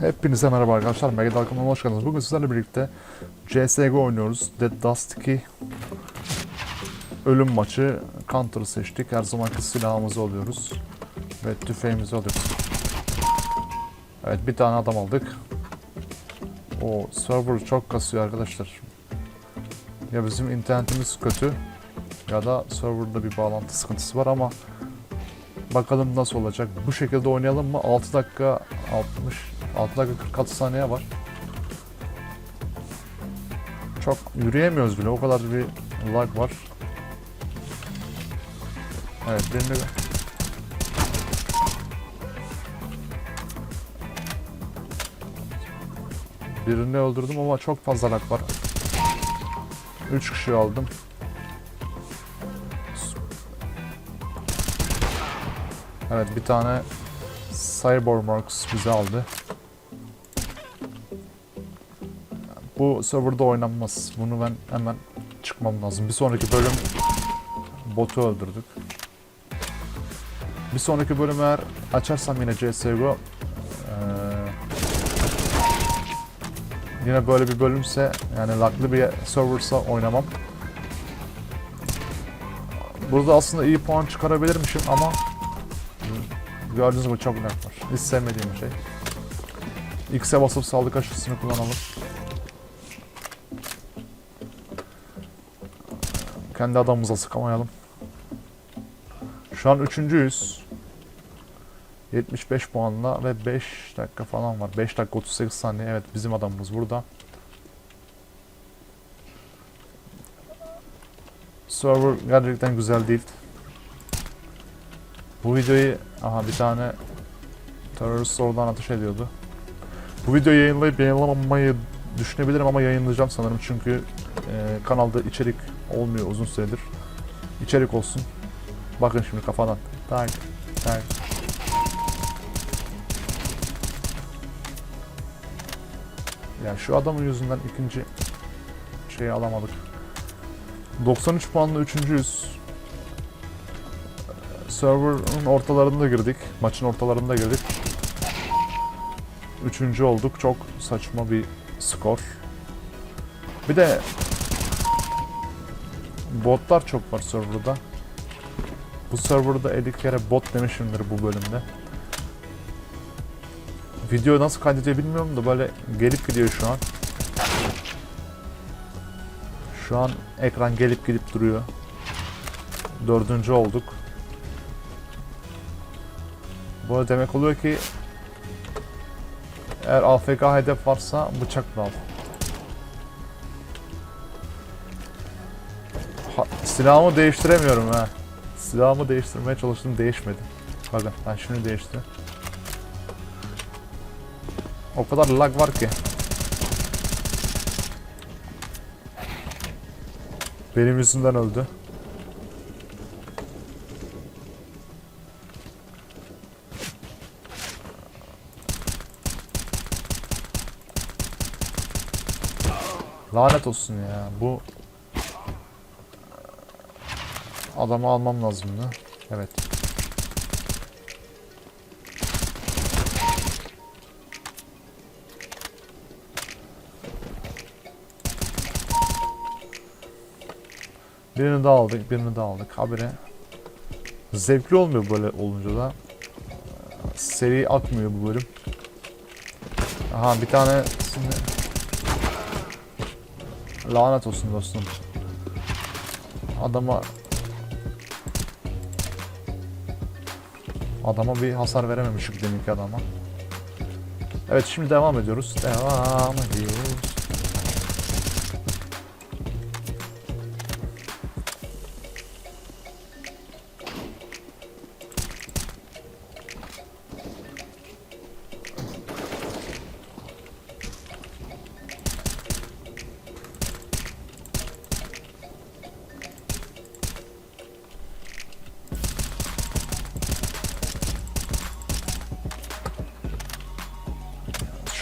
Hepinize merhaba arkadaşlar. Mega Dalkım'a hoş geldiniz. Bugün sizlerle birlikte CSGO oynuyoruz. Dead Dust 2 ölüm maçı. Counter'ı seçtik. Her zamanki silahımızı alıyoruz. Ve tüfeğimizi alıyoruz. Evet bir tane adam aldık. O server çok kasıyor arkadaşlar. Ya bizim internetimiz kötü ya da serverda bir bağlantı sıkıntısı var ama bakalım nasıl olacak. Bu şekilde oynayalım mı? 6 dakika 60 6 dakika 46 saniye var. Çok yürüyemiyoruz bile. O kadar bir lag var. Evet birini Birini öldürdüm ama çok fazla lag var. 3 kişi aldım. Evet bir tane Cybermarks bizi aldı. Bu serverda oynanmaz. Bunu ben hemen çıkmam lazım. Bir sonraki bölüm botu öldürdük. Bir sonraki bölüm eğer açarsam yine CSGO eee, yine böyle bir bölümse yani laglı bir serversa oynamam. Burada aslında iyi puan çıkarabilirmişim ama gördüğünüz gibi çok lag var. Hiç sevmediğim şey. X'e basıp sağlık aşısını kullanalım. Kendi adamımıza sıkamayalım. Şu an üçüncüyüz. 75 puanla ve 5 dakika falan var. 5 dakika 38 saniye. Evet bizim adamımız burada. Server gerçekten güzel değil. Bu videoyu aha bir tane terörist oradan ateş ediyordu. Bu videoyu yayınlayıp yayınlamamayı düşünebilirim ama yayınlayacağım sanırım çünkü e, kanalda içerik olmuyor uzun süredir. İçerik olsun. Bakın şimdi kafadan. Tak tak. Ya şu adamın yüzünden ikinci şeyi alamadık. 93 puanla üçüncüyüz. Server'ın ortalarında girdik. Maçın ortalarında girdik. Üçüncü olduk. Çok saçma bir skor. Bir de botlar çok var serverda. Bu serverda 50 kere bot demişimdir bu bölümde. Video nasıl kaydediyor bilmiyorum da böyle gelip gidiyor şu an. Şu an ekran gelip gidip duruyor. Dördüncü olduk. Bu demek oluyor ki eğer AFK hedef varsa bıçakla al. Silahımı değiştiremiyorum ha. Silahımı değiştirmeye çalıştım değişmedi. Bakın ben şimdi değişti. O kadar lag var ki. Benim yüzümden öldü. Lanet olsun ya. Bu adamı almam lazımdı. Evet. Birini daha aldık, birini daha aldık. Habire zevkli olmuyor böyle olunca da. Seri akmıyor bu bölüm. Aha bir tane şimdi... Lanet olsun dostum. Adama Adama bir hasar verememişik deminki adama. Evet şimdi devam ediyoruz. Devam ediyoruz.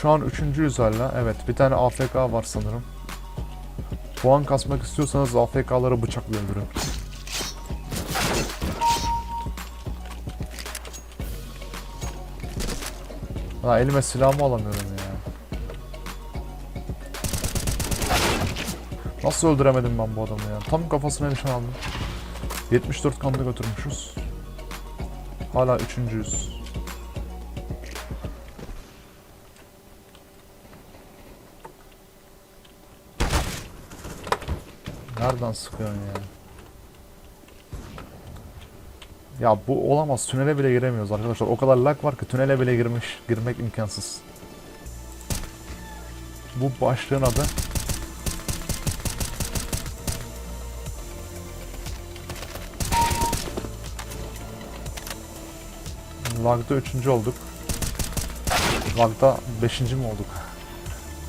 Şu an üçüncüyüz hala. Evet bir tane AFK var sanırım. Puan kasmak istiyorsanız AFK'ları bıçakla öldürün. Ha, elime silahımı alamıyorum ya. Nasıl öldüremedim ben bu adamı ya? Tam kafasına nişan aldım. 74 kanlı götürmüşüz. Hala üçüncüyüz. Nereden sıkıyorsun ya? Ya bu olamaz. Tünele bile giremiyoruz arkadaşlar. O kadar lag var ki tünele bile girmiş, girmek imkansız. Bu başlığın adı Lag'da üçüncü olduk. Lag'da beşinci mi olduk?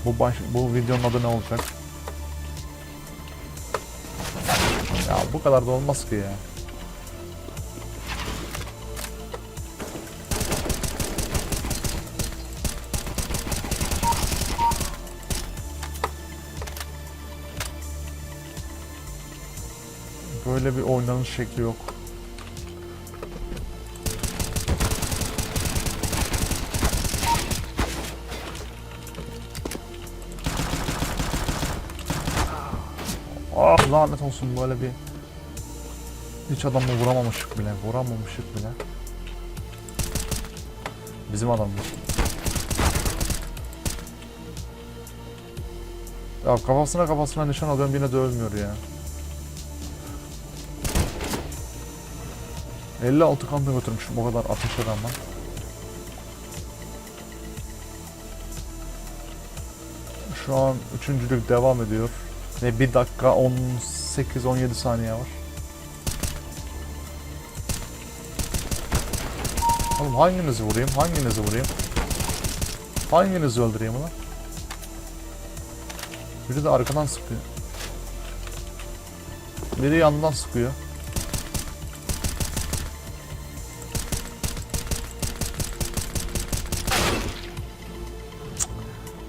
Bu baş, bu videonun adı ne olacak? Ya bu kadar da olmaz ki ya. Böyle bir oynanış şekli yok. Ah lanet olsun böyle bir hiç adamı vuramamışık bile, vuramamışık bile. Bizim adamımız. Ya kafasına kafasına nişan alıyorum yine de ölmüyor ya. 56 kanlı götürmüşüm o kadar ateşe rağmen. Şu an üçüncülük devam ediyor. Ve 1 dakika 18-17 saniye var. Oğlum hanginizi vurayım? Hanginizi vurayım? Hanginizi öldüreyim ulan? Biri de arkadan sıkıyor. Biri yandan sıkıyor.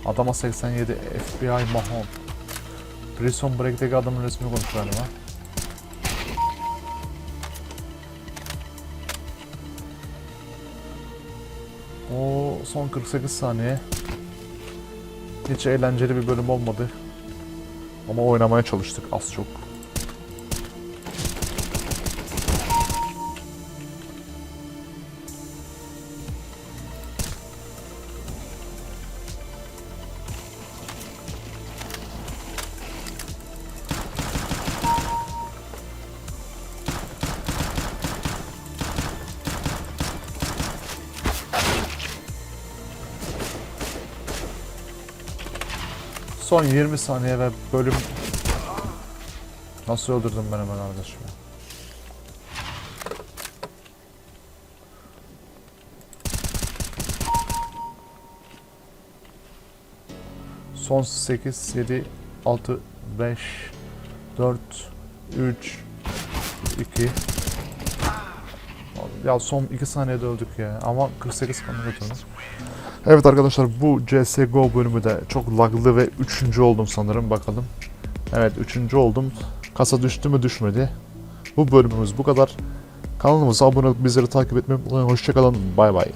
Adama 87 FBI Mahon. Prison Break'teki adamın resmini konuşuyor galiba. O son 48 saniye. Hiç eğlenceli bir bölüm olmadı. Ama oynamaya çalıştık az çok. Son 20 saniye ve bölüm... Nasıl öldürdüm ben hemen kardeşim? Son 8, 7, 6, 5, 4, 3, 2... Ya son 2 saniyede öldük ya ama 48 kanı götürdüm. Evet arkadaşlar bu CSGO bölümü de çok laglı ve üçüncü oldum sanırım bakalım. Evet üçüncü oldum. Kasa düştü mü düşmedi. Bu bölümümüz bu kadar. Kanalımıza abone olup bizleri takip etmeyi unutmayın. Hoşçakalın. Bay bay.